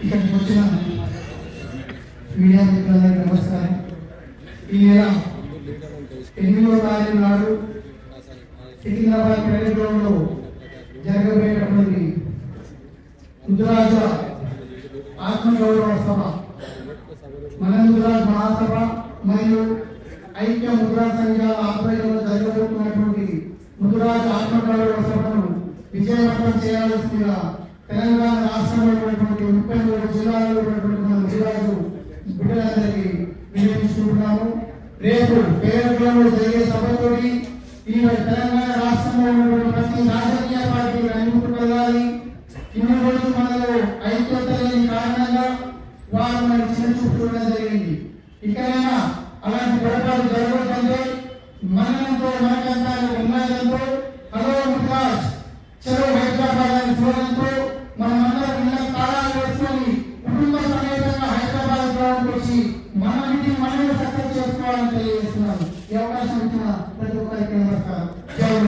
ఇక్కడికి వచ్చిన మీడియా మిత్రులందరికీ నమస్కారం ఈ నెల ఎనిమిదవ తారీఖు నాడు సికింద్రాబాద్ ప్రైవేట్ గ్రౌండ్లో జరగబోయేటటువంటి ముద్రాజ ఆత్మగౌరవ సభ మన ముద్రాజ్ మహాసభ మరియు ఐక్య ముద్రా సంఘాల ఆధ్వర్యంలో జరగబోతున్నటువంటి ముద్రాజ్ ఆత్మగౌరవ సభను విజయవంతం చేయాల్సిందిగా తెలంగాణ రాష్ట్రంలో ఉన్నటువంటి ముప్పై మూడు జిల్లాల్లో ఉన్నటువంటి మన జిల్లాలు బిడ్డలందరికీ వినియోగించుకుంటున్నాము రేపు పేరులో జరిగే సభతోటి ఈ తెలంగాణ రాష్ట్రంలో ఉన్నటువంటి ప్రతి రాజకీయ పార్టీలు అనుకుంటూ వెళ్ళాలి ఇన్ని రోజులు మనలో ఐక్యత లేని కారణంగా వారు మన చిన్న చూపు జరిగింది. ఇకనైనా అలాంటి పొరపాటు జరగకంటే మనంతో మనకంతా ఉన్నాయంతో హలో ముఖాజ్ చలో హైదరాబాద్ అని స్లోగన్తో see